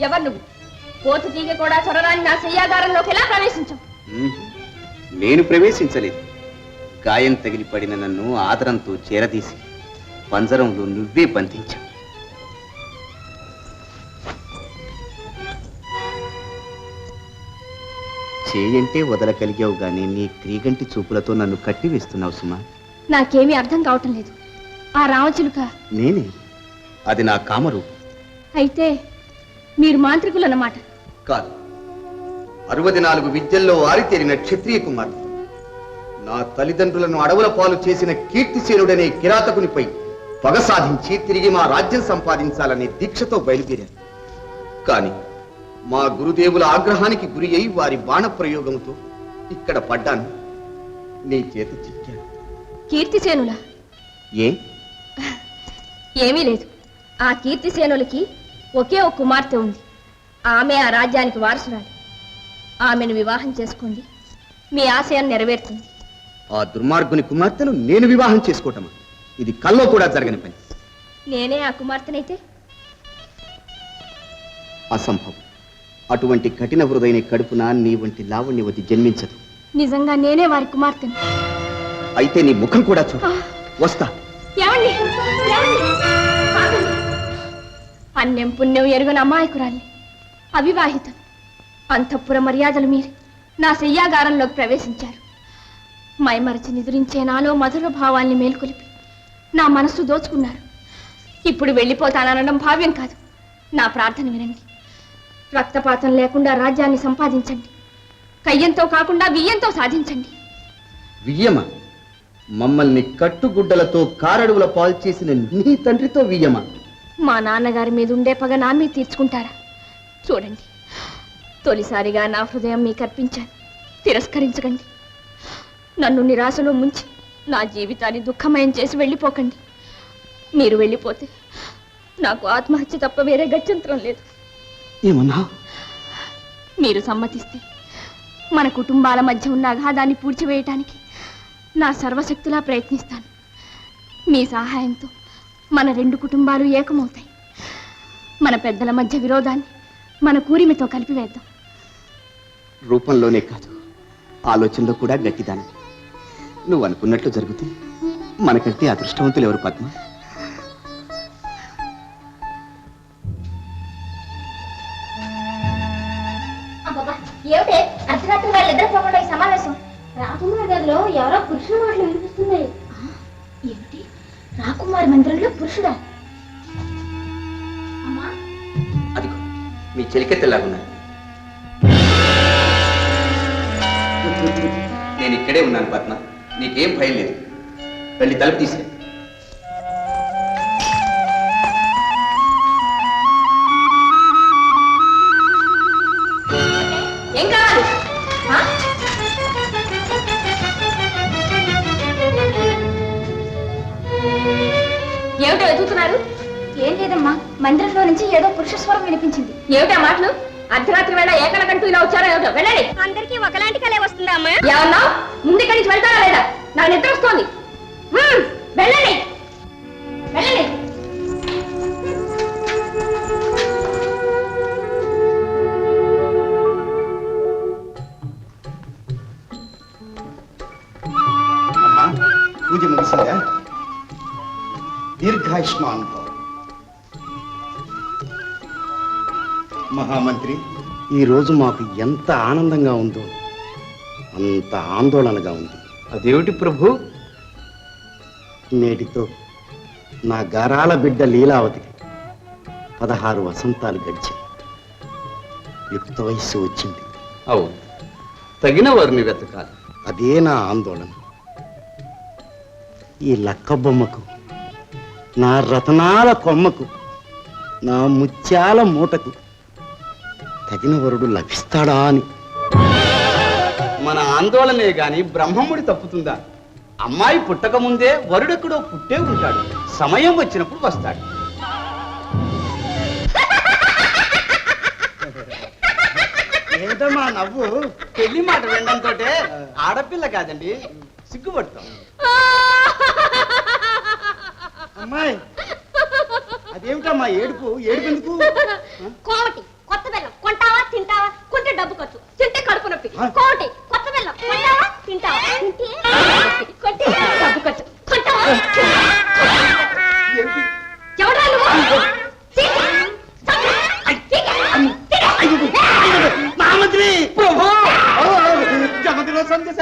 ఎవరు నువ్వు? పోతు తీగ కూడా చొరరాని నా శయ్యాగారంలోకి ఎలా ప్రవేశించవు? నేను ప్రవేశించలేదు. గాయం తగిలి పడిన నన్ను ఆదరంతో చేరదీసి పంజరంలో నువ్వే బంధించావు. చేయంటే వదలగలిగావు గాని నీ క్రీగంటి చూపులతో నన్ను కట్టివేస్తున్నావు సుమా. నాకేమీ అర్థం కావటం లేదు. ఆ రామచిలుక. నేనే. అది నా కామరు అయితే మీరు మాంత్రికులు అన్నమాట కాదు. అరవది నాలుగు విద్యల్లో ఆరితేరిన క్షత్రియ కుమార్తె నా తల్లిదండ్రులను అడవుల పాలు చేసిన కీర్తిసేనుడనే కిరాతకునిపై పగ సాధించి తిరిగి మా రాజ్యం సంపాదించాలనే దీక్షతో బయలుదేరాను. కాని మా గురుదేవుల ఆగ్రహానికి గురి అయి వారి బాణ ప్రయోగంతో ఇక్కడ పడ్డాను. నీ చేత చిక్కాను. కీర్తిసేనులా? ఏ? ఏమీ లేదు. ఆ కీర్తిసేనులకి ఒకే ఒక కుమార్తె ఉంది. ఆమె ఆ రాజ్యానికి వారసురాలు. ఆమెను వివాహం చేసుకోండి. మీ ఆశయం నెరవేరుతుంది. ఆ దుర్మార్గుని కుమార్తెను నేను వివాహం చేసుకోవటమా ఇది కల్లో కూడా జరగని పని. నేనే ఆ కుమార్తెనైతే? అసంభవం. అటువంటి కఠిన హృదయని కడుపున నీ వంటి లావణ్యవతి జన్మించదు. నిజంగా నేనే వారి కుమార్తెను. అయితే నీ ముఖం కూడా చూడు. వస్తా. ఏమండి? ఏమండి? అన్నెం అన్యం పుణ్యం ఎరుగని అమాయకురాల్ని అవివాహితం. అంతఃపుర మర్యాదలు మీరు. నా శయ్యాగారంలోకి ప్రవేశించారు. మైమరచి నిద్రించే నాలో మధుర భావాల్ని మేల్కొలిపి నా మనస్సు దోచుకున్నారు. ఇప్పుడు వెళ్ళిపోతాననడం భావ్యం కాదు. నా ప్రార్థన వినండి. రక్తపాతం లేకుండా రాజ్యాన్ని సంపాదించండి. కయ్యంతో కాకుండా బియ్యంతో సాధించండి. వియ్యమ? మమ్మల్ని కట్టుగుడ్డలతో కారడువుల పాలు చేసిన నీ తండ్రితో వియ్యమ? మా నాన్నగారి మీద ఉండే పగ నా మీద తీర్చుకుంటారా? చూడండి. తొలిసారిగా నా హృదయం మీకు అర్పించాను. తిరస్కరించకండి. నన్ను నిరాశలో ముంచి నా జీవితాన్ని దుఃఖమయం చేసి వెళ్ళిపోకండి. మీరు వెళ్ళిపోతే నాకు ఆత్మహత్య తప్ప వేరే గత్యంతరం లేదు. ఏమన్నా? మీరు సమ్మతిస్తే మన కుటుంబాల మధ్య ఉన్న అగాధాన్ని పూడ్చివేయటానికి నా సర్వశక్తులా ప్రయత్నిస్తాను. మీ సహాయంతో మన రెండు కుటుంబాలు ఏకమవుతాయి. మన పెద్దల మధ్య విరోధాన్ని మన కూరిమితో కలిపివేద్దాం. రూపంలోనే కాదు ఆలోచనలో కూడా గట్టిదాని నువ్వు అనుకున్నట్లు జరుగుతే మనకంటే అదృష్టవంతులు ఎవరు పద్మ? ఏమిటే? అర్ధరాత్రి వాళ్ళు ఇద్దరు పోకుండా ఈ సమావేశం? రాకుమారి గదిలో ఎవరో పురుషుల మాటలు వినిపిస్తున్నాయి. రాకుమారి మందిరంలో పురుషుడా? అదిగో మీ చెలికెత్తలాగున్నారు నేను ఇక్కడే ఉన్నాను పద్మ. నీకేం భయం లేదు. వెళ్ళి తలుపు తీసే ఎదుగుతున్నారు ఏం లేదమ్మా మందిరంలో నుంచి ఏదో పురుష స్వరం వినిపించింది. ఏమిటా మాటలు? అర్ధరాత్రి వేళ ఏకలకంటూ ఇలా వచ్చారో ఏమిటో? వెళ్ళండి. అందరికీ ఒకలాంటి కలే వస్తుందమ్మా ఏమన్నా? ముందు ఇక్కడి నుంచి వెళ్తారా లేదా? నాకు నిద్ర వస్తోంది. వెళ్ళండి. వెళ్ళండి. అమ్మా పూజ ముగిసిందా? దీర్ఘాయుష్మాన్ భవ. మహామంత్రి ఈ రోజు మాకు ఎంత ఆనందంగా ఉందో అంత ఆందోళనగా ఉంది. అదేమిటి ప్రభు? నేటితో నా గారాల బిడ్డ లీలావతికి పదహారు వసంతాలు గడిచాయి. యుక్త వయస్సు వచ్చింది. అవును. తగిన వారిని వెతకాలి. అదే నా ఆందోళన. ఈ లక్క బొమ్మకు నా రతనాల కొమ్మకు నా ముత్యాల మూటకు తగిన వరుడు లభిస్తాడా అని. మన ఆందోళనే గాని బ్రహ్మముడి తప్పుతుందా? అమ్మాయి పుట్టక ముందే వరుడెక్కడో పుట్టే ఉంటాడు. సమయం వచ్చినప్పుడు వస్తాడు. ఏమిటమ్మా నవ్వు? పెళ్ళి మాట వినడంతో ఆడపిల్ల కాదండి సిగ్గుపడతాం. అమ్మాయి. అదేమిటమ్మా ఏడుపు? ఏడుపు ఎందుకు కోమటి కొత్త బెల్లం కొంటావా తింటావా? కొంటే డబ్బు ఖర్చు తింటే కడుపు నొప్పి. కోమటి కొత్త బెల్లం కొంటావా తింటావా? తింటే కొంటే డబ్బు ఖర్చు. కొంటావా? ఎవడా నువ్వు?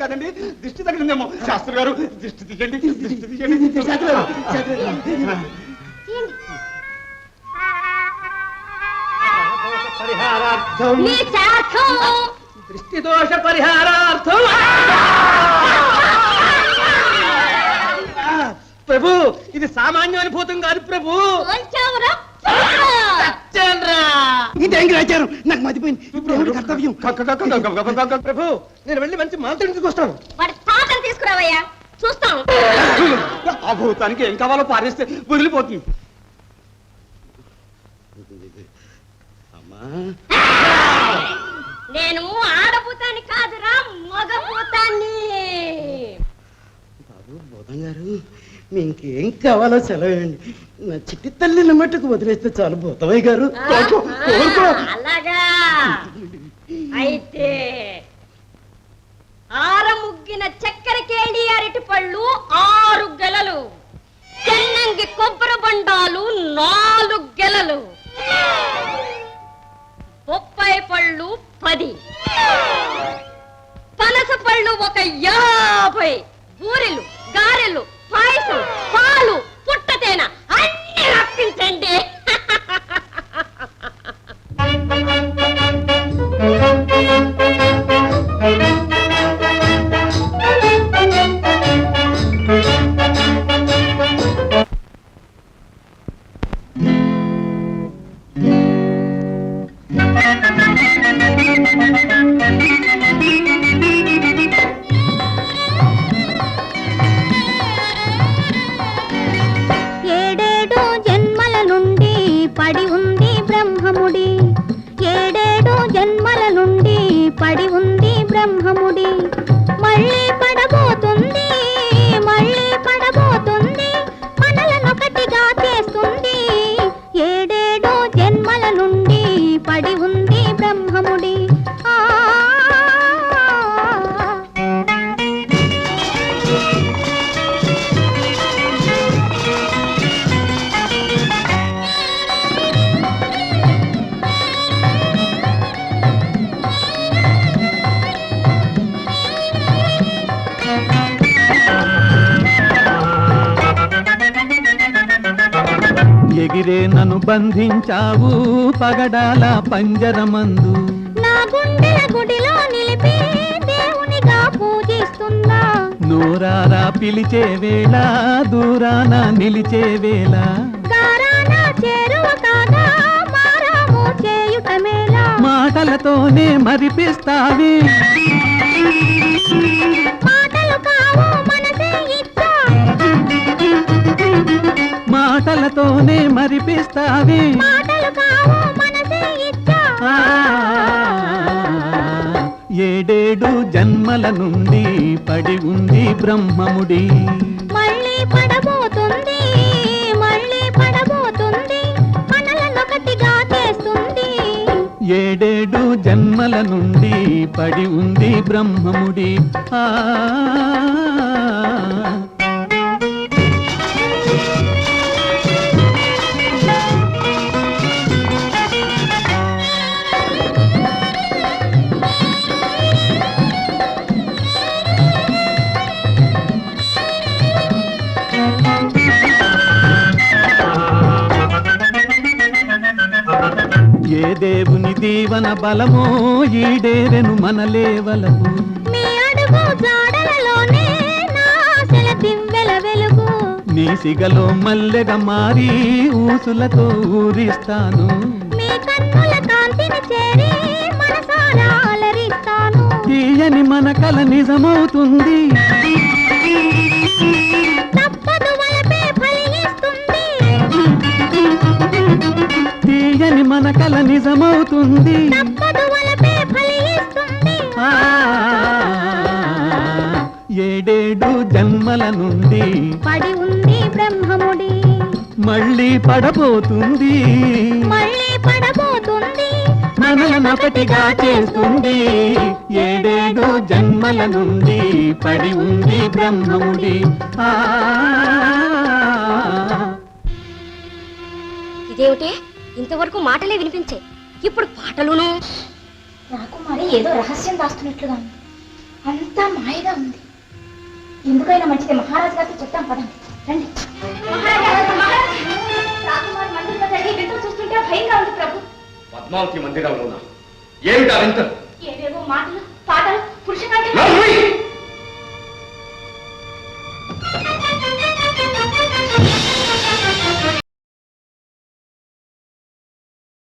కదండి. దిష్టి తగిలిందేమో. శాస్త్రి గారు దిష్టి తీయండి. పరిహారార్థం నీ శాఖం దృష్టి దోష పరిహారార్థం ప్రభు ఇది సామాన్య అనుభూతం కాదు ప్రభు ఇదేం నాకు మతిపోయింది. ఇప్పుడు కర్తవ్యం. ప్రభు నేను వెళ్ళి మంచి మాంత్రం తీసుకొస్తాను. తీసుకురావయ్యా. చూస్తాం ఆ భూతానికి ఏం కావాలో పారేస్తే వదిలిపోతుంది. నేను ఆడభూతాన్ని కాదురా మగభూతాన్ని బాబు బోధం గారు మీ ఇంకేం కావాలో సెలవేయండి. నా చిట్టి తల్లిని మట్టుకు వదిలేస్తే చాలు బోధవయ్య గారు. కోరుకో, కోరుకో. అలాగా. అయితే ఆరముగ్గిన చక్కెర కేళి అరటి పళ్ళు ఆరు గెలలు. చెన్నంగి కొబ్బరి బండాలు నాలుగు గెలలు. బొప్పాయి పళ్ళు పది. పనస పళ్ళు ఒక యాభై. బూరెలు గారెలు పడి ఉంది బ్రహ్మముడి. మళ్ళీ పడబోతుంది నన్ను బంధించావు పగడాల పంజరమందు. నా గుండెల గుడిలో నిలిపి దేవునిగా పూజిస్తున్నా నోరారా పిలిచే వేళ దూరాన నిలిచే వేళ. మాటలతోనే మరిపిస్తావి. మాటలతోనే మరిపిస్తావి. ఏడేడు జన్మల నుండి పడి ఉంది బ్రహ్మముడి. మళ్ళీ పడబోతుంది మళ్ళీ పడబోతుంది మనలనొకటిగా చేస్తుంది. ఏడేడు జన్మల నుండి పడి ఉంది బ్రహ్మముడి. ఆ దీవన బలమో ఈడేరెను మనలేవలము మీ అడుగు జాడలలోనే నా ఆశల దివ్వెల వెలుగు. నీ సిగలో మల్లెగ మారి ఊసులతో ఊరిస్తాను. తీయని మన కల నిజమవుతుంది. తప్పదు వలపే ఫలిస్తుంది. తీయని మన కల నిజమవుతుంది. ఏడేడు జన్మల నుండి పడి ఉంది బ్రహ్మముడి. మళ్ళీ పడబోతుంది. మళ్ళీ పడబోతుంది. మనలనొకటిగా చేస్తుంది. ఏడేడు జన్మల నుండి పడి ఉంది బ్రహ్మముడి. ఇదేమిటే? ఇంతవరకు మాటలే వినిపించే. ఇప్పుడు పాటలును. రాకుమారి ఏదో రహస్యం దాస్తున్నట్లుగా ఉంది. అంతా మాయగా ఉంది. ఎందుకైనా మంచిది మహారాజు గారితో చెప్తాం పదండి. రండి. రాకుమారి మందిరంలో జరిగే వింత చూస్తుంటే భయంగా ఉంది ప్రభు. పద్మావతి మందిరంలోనా? ఏమిటా వింతలు